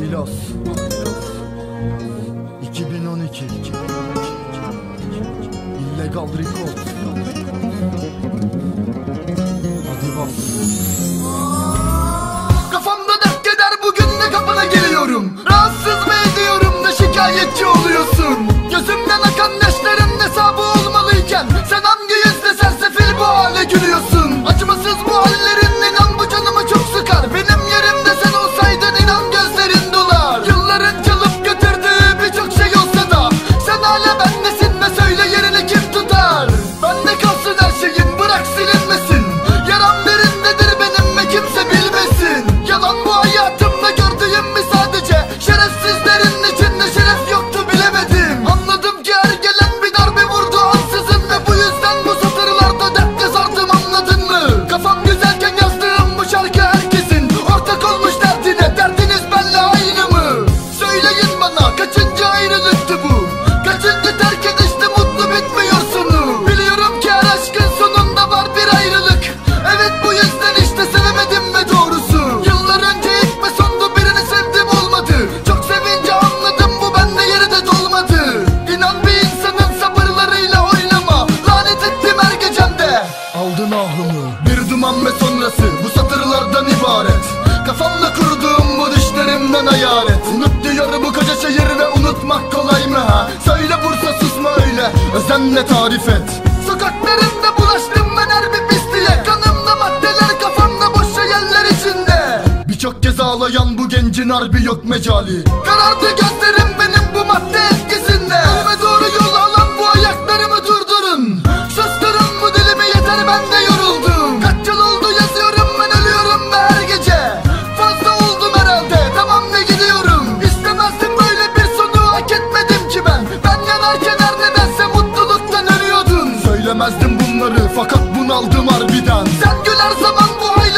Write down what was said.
Aylos 2012 2012 Illegal Record. para olmadı. İnan bir insanın sabırlarıyla oynama. Lanet ettim her gecemde. Aldın ahımı Bir duman ve sonrası. Bu satırlardan ibaret. Kafamda kurduğum bu düşlerimden hayalet. Unut diyorum bu koca şehir ve unutmak kolay mı ha? Söyle Bursa susma öyle. Özenle tarif et. Sokaklarında bulaştım ben her bir pisliğe. Kanımda maddeler kafamda boş şeyler içinde. Birçok kez ağlayan bu gencin harbi yok mecali. Karardı gözlerim benim bu madde üzerinde Elime doğru yol alan bu ayaklarımı durdurun. Susturun bu dilimi yeter ben de yoruldum. Kaç yıl oldu yazıyorum ben ölüyorum be her gece. Fazla oldum herhalde tamam ne gidiyorum. İstemezdim böyle bir sonu hak etmedim ki ben. Ben yanarken her nedense mutluluktan ölüyordun Söylemezdim bunları fakat bunaldım harbiden. Sen güler zaman bu hayli